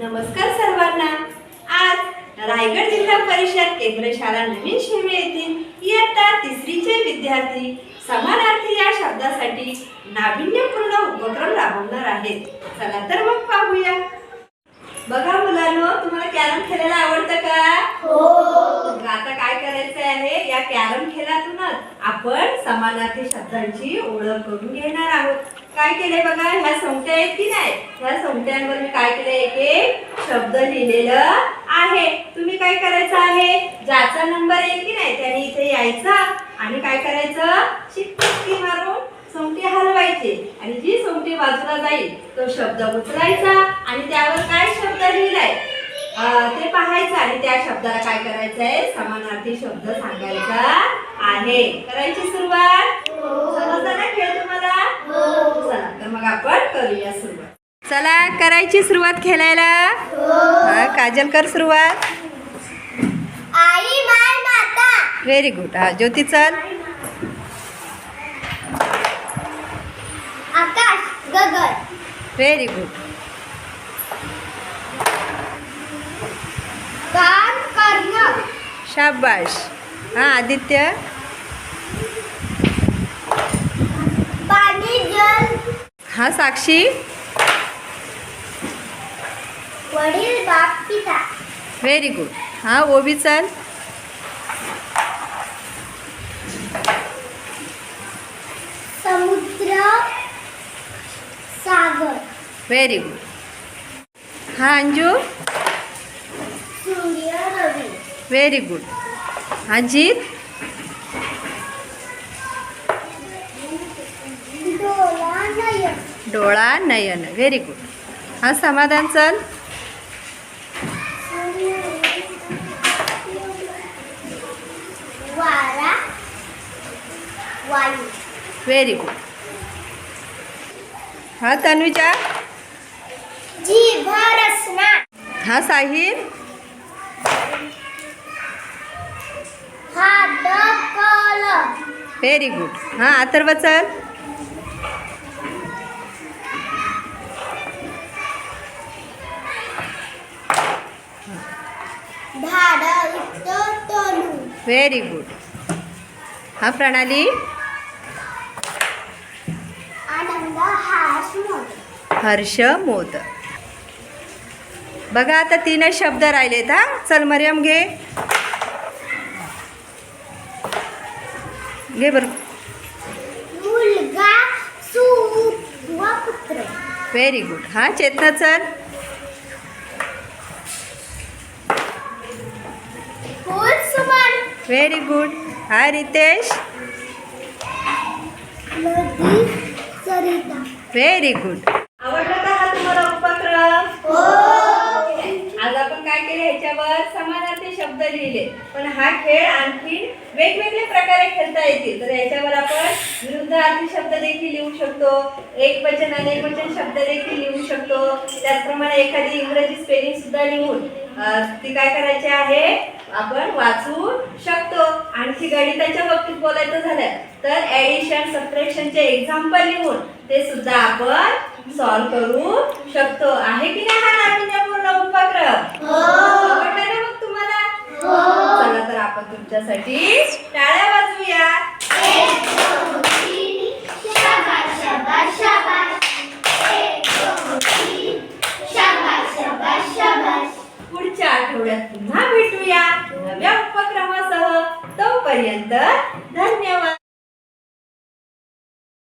नमस्कार सर्वांना. आज रायगड जिल्हा परिषद केंद्र शाळा नवीन शिवे येथील इयत्ता तिसरीचे विद्यार्थी समानार्थी या शब्दासाठी नाविन्यपूर्ण उपक्रम राबवणार आहेत. चला तर मग पाहूया. बघा मुलांनो तुम्हाला कॅरम खेळायला आवडतं का? मग आता काय करायचं आहे या कॅरम खेळातूनच आपण समानार्थी शब्दांची ओळख करून घेणार आहोत. काय केलंय बघा ह्या संख्या आहेत की नाही? ह्या संख्यांवर मी काय केलंय? एक एक शब्द लिहिलेलं आहे. तुम्ही काय करायचं आहे? ज्याचा नंबर येईल की नाही त्याने इथे यायचा आणि काय करायचं? शिट्टी मारून सोमटी हलवायचे. आणि जी सोमटी बाजूला जाईल तो शब्द उचलायचा आणि त्यावर काय शब्द लिहिलाय? ते पाहायचं आणि त्या शब्दाला काय करायचं आहे समानार्थी शब्द सांगायचा. आहे. करायची सुरुवात? समजलं ना खेळ तुम्हाला? चला तर मग आपण करूया सुरुवात. चला करायची सुरुवात खेळायला. हा काजल कर सुरुवात. आई माय माता. व्हेरी गुड हा ज्योती चल. आकाश गगन. व्हेरी गुड कर्ण शाबाश. हा आदित्य पाणी जल हा साक्षी? वडील बाप पिता. व्हेरी गुड हा ओबी चल. समुद्र सागर. व्हेरी गुड हा अंजू? सूर्य रवी. व्हेरी गुड हा जीत? डोला नयन. डोळा नयन. व्हेरी गुड हा समाधान चल. व्हेरी गुड हा तन्वीचा? हा साहिल? व्हेरी गुड हा अथर्व चल. व्हेरी गुड हा प्रणाली? हर्ष मोद बघा आता तीनच शब्द राहिलेत हा. चल मरियम घे. घे बरं. व्हेरी गुड हा चेतना चल. व्हेरी गुड हा रितेश व्हेरी गुड आवडला का हा तुम्हाला उपक्रम? आज आपण काय केले? ह्याच्यावर समानार्थी शब्द लिहिले. पण हा खेळ आणखी वेगवेगळ्या प्रकारे खेळता येतील. तर याच्यावर आपण विरुद्धार्थी शब्द देखील लिहू शकतो. एक वचन आणि एक वचन शब्द देखील लिहू शकतो. त्याचप्रमाणे एखादी इंग्रजी स्पेलिंग सुद्धा लिहून ती काय करायची आहे? आपण वाचू शकतो. आणखी गणिताच्या बाबतीत बोलायचं झालं तर ऍडिशन सबट्रॅक्शनचे एक्झाम्पल लिहून ते सुद्धा आपण सॉल्व करू शकतो. आहे की नाही हा नाविन्यपूर्ण उपक्रम? आवडला ना मग तुम्हाला? चला तर आपण तुमच्यासाठी टाळ्या वाजवूया शाबाश शाबाश शाबाश एक दोन तीन शाबाश शाबाश शाबाश पुढच्या आठवड्यात पुन्हा भेटूया नव्या उपक्रमासह. तोपर्यंत धन्यवाद.